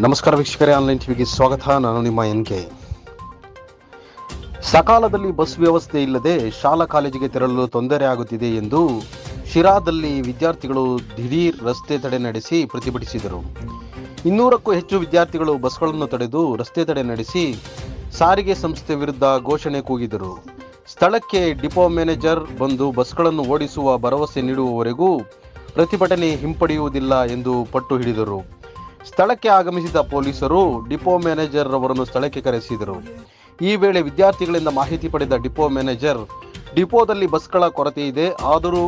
ನಮಸ್ಕಾರ ವೀಕ್ಷಕರೇ ಆನ್ಲೈನ್ ಟಿವಿಗೆ ಸ್ವಾಗತ. ನಾನು ನಿಮ್ಮ ಎನ್ ಕೆ. ಸಕಾಲದಲ್ಲಿ ಬಸ್ ವ್ಯವಸ್ಥೆ ಇಲ್ಲದೆ ಶಾಲಾ ಕಾಲೇಜಿಗೆ ತೆರಳಲು ತೊಂದರೆ ಆಗುತ್ತಿದೆ ಎಂದು ಶಿರಾದಲ್ಲಿ ವಿದ್ಯಾರ್ಥಿಗಳು ದಿಢೀರ್ ರಸ್ತೆ ತಡೆ ನಡೆಸಿ ಪ್ರತಿಭಟಿಸಿದರು. ಇನ್ನೂರಕ್ಕೂ ಹೆಚ್ಚು ವಿದ್ಯಾರ್ಥಿಗಳು ಬಸ್ಗಳನ್ನು ತಡೆದು ರಸ್ತೆ ತಡೆ ನಡೆಸಿ ಸಾರಿಗೆ ಸಂಸ್ಥೆ ವಿರುದ್ಧ ಘೋಷಣೆ ಕೂಗಿದರು. ಸ್ಥಳಕ್ಕೆ ಡಿಪೋ ಮ್ಯಾನೇಜರ್ ಬಂದು ಬಸ್ಗಳನ್ನು ಓಡಿಸುವ ಭರವಸೆ ನೀಡುವವರೆಗೂ ಪ್ರತಿಭಟನೆ ಹಿಂಪಡೆಯುವುದಿಲ್ಲ ಎಂದು ಪಟ್ಟು ಹಿಡಿದರು. ಸ್ಥಳಕ್ಕೆ ಆಗಮಿಸಿದ ಪೊಲೀಸರು ಡಿಪೋ ಮ್ಯಾನೇಜರ್ ಅವರನ್ನು ಸ್ಥಳಕ್ಕೆ ಕರೆಸಿದರು. ಈ ವೇಳೆ ವಿದ್ಯಾರ್ಥಿಗಳಿಂದ ಮಾಹಿತಿ ಪಡೆದ ಡಿಪೋ ಮ್ಯಾನೇಜರ್, ಡಿಪೋದಲ್ಲಿ ಬಸ್ಗಳ ಕೊರತೆ ಇದೆ, ಆದರೂ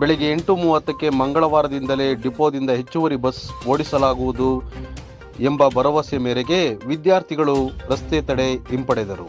ಬೆಳಗ್ಗೆ ಎಂಟು ಮೂವತ್ತಕ್ಕೆ ಮಂಗಳವಾರದಿಂದಲೇ ಡಿಪೋದಿಂದ ಹೆಚ್ಚುವರಿ ಬಸ್ ಓಡಿಸಲಾಗುವುದು ಎಂಬ ಭರವಸೆ ಮೇರೆಗೆ ವಿದ್ಯಾರ್ಥಿಗಳು ರಸ್ತೆ ತಡೆ ಹಿಂಪಡೆದರು.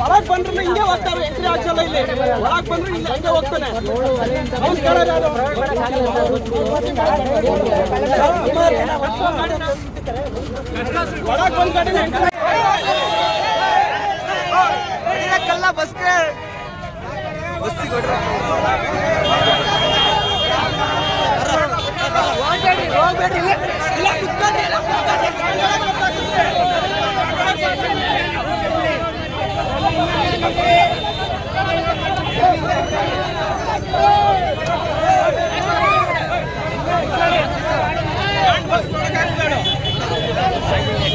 ಒಳಗ್ ಬಂದ್ರೆ ಹಿಂಗೆ ಹೋಗ್ತಾರೆ ಎಂಟ್ರಿ ಹಾಕ್ಸಲ್ಲ ಇಲ್ಲಿ. ಒಳಗ್ ಬಂದ್ರೆ ಇಲ್ಲಿ ಹಂಗೆ ಹೋಗ್ತಾನೆ? ಒಳಗ್ ಬಂದ್ ಕಡೆ ಕಲ್ಲ ಬಸ್ಗೆ ಬಸ್ಸಿಗೆ ಹೋಗ್ಬೇಡಿ ಹೋಗ್ಬೇಡಿ. ಇಲ್ಲ ಇಲ್ಲ ಕುತ್ಕೊಳ್ಳಿ